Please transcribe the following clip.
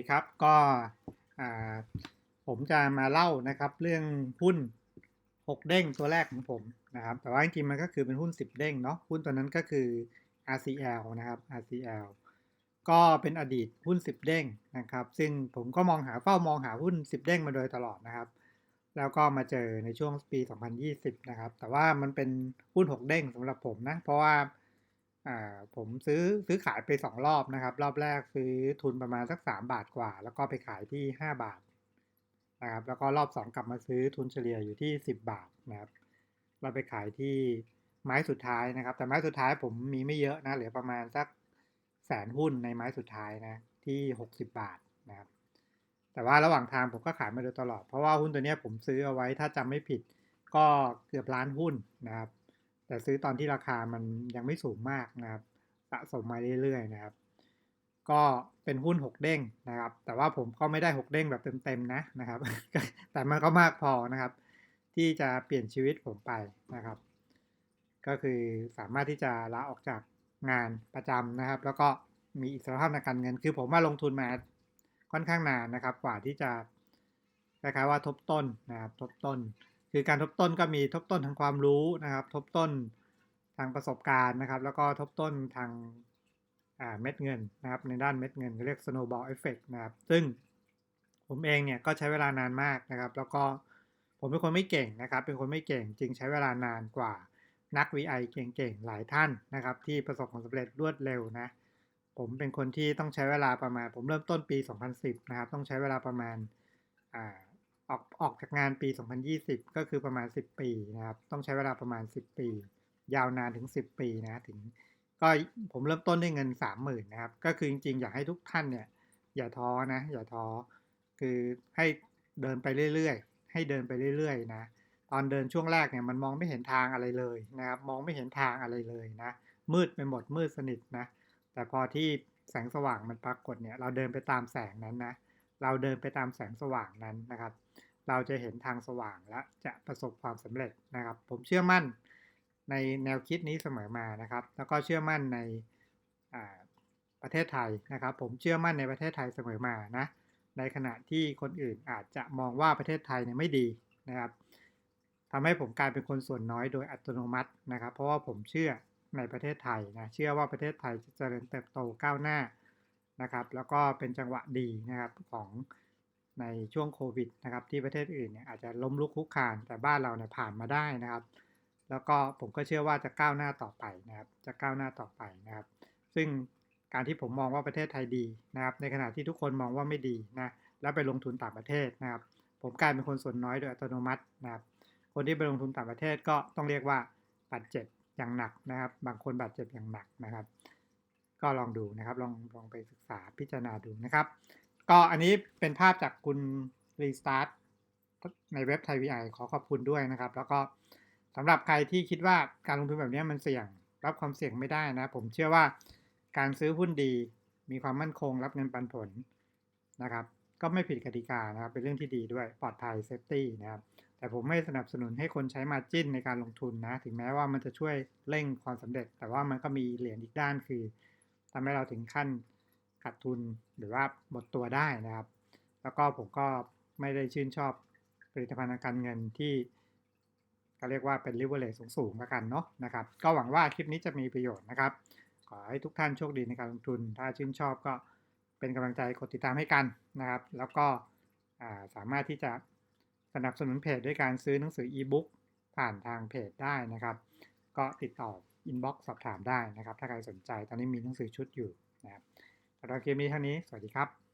ดีครับก็ผมจะมาเล่านะครับเรื่องหุ้น 6 เด้งตัวแรกของผมนะครับแต่ว่าจริงๆมันก็คือเป็นหุ้น 10 เด้งเนาะหุ้นตัวนั้นก็คือ RCL นะครับ RCL ก็เป็นอดีตหุ้น 10 เด้งนะครับ ซึ่งผมก็มองหาเฝ้ามองหาหุ้น 10 เด้งมาโดยตลอดนะครับ แล้วก็มาเจอในช่วงปี 2020 นะครับ แต่ว่ามันเป็นหุ้น 6 เด้งสำหรับผมนะเพราะว่า ผมซื้อซื้อขายไป2รอบนะครับ รอบแรกซื้อทุนประมาณสัก3บาทกว่า แล้วก็ไปขายที่5บาทนะครับ แล้วก็รอบ2กลับมาซื้อทุนเฉลี่ยอยู่ที่10บบาทนะครับ เราไปขายที่ไม้สุดท้ายนะครับ แต่ไม้สุดท้ายผมมีไม่เยอะนะเหลือประมาณสักแสนหุ้นในไม้สุดท้ายนะที่60บาทนะครับ แต่ว่าระหว่างทางผมก็ขายมาโดยตลอดเพราะว่าหุ้นตัวนี้ผมซื้อเอาไว้ถ้าจำไม่ผิดก็เกือบล้านหุ้นนะครับ แต่ซื้อตอนที่ราคามันยังไม่สูงมากนะครับ สะสมมาเรื่อยๆนะครับ ก็เป็นหุ้น 6 เด้งนะครับ แต่ว่าผมก็ไม่ได้ 6 เด้งแบบเต็มๆนะนะครับ แต่มันก็มากพอนะครับ ที่จะเปลี่ยนชีวิตผมไปนะครับ ก็คือสามารถที่จะลาออกจากงานประจำนะครับ แล้วก็มีอิสรภาพในการเงิน คือผมมาลงทุนมาค่อนข้างนานนะครับ กว่าที่จะคล้ายๆว่าทบต้นนะครับ ทบต้น คือการทบต้นก็มีทบต้นทางความรู้นะครับ ทบต้นทางประสบการณ์นะครับ แล้วก็ทบต้นทางเม็ดเงินนะครับ ในด้านเม็ดเงินเรียก snowball effect นะครับ ซึ่งผมเองเนี่ยก็ใช้เวลานานมากนะครับ แล้วก็ผมเป็นคนไม่เก่งนะครับ เป็นคนไม่เก่งจึงใช้เวลานานกว่านัก VI เก่งๆ หลายท่านนะครับ ที่ประสบความสำเร็จรวดเร็วนะ ผมเป็นคนที่ต้องใช้เวลาประมาณ ผมเริ่มต้นปี 2010 นะครับ ต้องใช้เวลาประมาณอ่า ออกออกจากงานปี 2020 ก็คือประมาณ 10 ปีนะครับ ต้องใช้เวลาประมาณ 10 ปี ยาวนานถึง 10 ปีนะถึง ก็ผมเริ่มต้นด้วยเงิน 30,000นะครับ ก็คือจริงๆ อยากให้ทุกท่านเนี่ย อย่าท้อนะ อย่าท้อ คือให้เดินไปเรื่อยๆ ให้เดินไปเรื่อยๆ นะ ตอนเดินช่วงแรกเนี่ยมันมองไม่เห็นทางอะไรเลยนะครับ มองไม่เห็นทางอะไรเลยนะ มืดไปหมดมืดสนิทนะ แต่พอที่แสงสว่างมันปรากฏเนี่ย เราเดินไปตามแสงนั้นนะ เราเดินไปตามแสงสว่างนั้นนะครับ เราจะเห็นทางสว่างและจะประสบความสำเร็จนะครับ ผมเชื่อมั่นในแนวคิดนี้เสมอมานะครับ แล้วก็เชื่อมั่นในประเทศไทยนะครับ ผมเชื่อมั่นในประเทศไทยเสมอมานะ ในขณะที่คนอื่นอาจจะมองว่าประเทศไทยเนี่ยไม่ดีนะครับทำให้ผมกลายเป็นคนส่วนน้อยโดยอัตโนมัตินะครับ เพราะว่าผมเชื่อในประเทศไทยนะ เชื่อว่าประเทศไทยจะเจริญเติบโตก้าวหน้า นะครับ แล้วก็เป็นจังหวะดีนะครับของในช่วงโควิดนะครับ ที่ประเทศอื่นเนี่ยอาจจะล้มลุกคุกคานแต่บ้านเราเนี่ยผ่านมาได้นะครับ แล้วก็ผมก็เชื่อว่าจะก้าวหน้าต่อไปนะครับ จะก้าวหน้าต่อไปนะครับ ซึ่งการที่ผมมองว่าประเทศไทยดีนะครับ ในขณะที่ทุกคนมองว่าไม่ดีนะแล้วไปลงทุนต่างประเทศนะครับ ผมกลายเป็นคนส่วนน้อยโดยอัตโนมัตินะครับ คนที่ไปลงทุนต่างประเทศก็ต้องเรียกว่าบาดเจ็บอย่างหนักนะครับ บางคนบาดเจ็บอย่างหนักนะครับ ก็ลองดูนะครับ ลองลองไปศึกษาพิจารณาดูนะครับ ก็อันนี้เป็นภาพจากคุณรีสตาร์ทในเว็บไทยวีไอขอขอบคุณด้วยนะครับ แล้วก็สำหรับใครที่คิดว่าการลงทุนแบบนี้มันเสี่ยงรับความเสี่ยงไม่ได้นะ ผมเชื่อว่าการซื้อหุ้นดีมีความมั่นคงรับเงินปันผลนะครับ ก็ไม่ผิดกติกานะครับ เป็นเรื่องที่ดีด้วยปลอดภัยเซฟตี้นะครับ แต่ผมไม่สนับสนุนให้คนใช้มาจิ้นในการลงทุนนะ ถึงแม้ว่ามันจะช่วยเร่งความสำเร็จ แต่ว่ามันก็มีเหรียญอีกด้านคือ ทำให้เราถึงขั้นขาดทุนหรือว่าหมดตัวได้นะครับ แล้วก็ผมก็ไม่ได้ชื่นชอบผลิตภัณฑ์ทางการเงินที่ก็เรียกว่าเป็น leverage สูงๆแล้วกันเนาะนะครับ ก็หวังว่าคลิปนี้จะมีประโยชน์นะครับ ขอให้ทุกท่านโชคดีในการลงทุน ถ้าชื่นชอบก็เป็นกำลังใจกดติดตามให้กันนะครับ แล้วก็สามารถที่จะสนับสนุนเพจด้วยการซื้อหนังสืออีบุ๊กผ่านทางเพจได้นะครับ ก็ติดต่อ อินบ็อกซ์สอบถามได้นะครับ ถ้าใครสนใจตอนนี้มีหนังสือชุดอยู่นะครับสำหรับคลิปนี้เท่านี้ สวัสดีครับ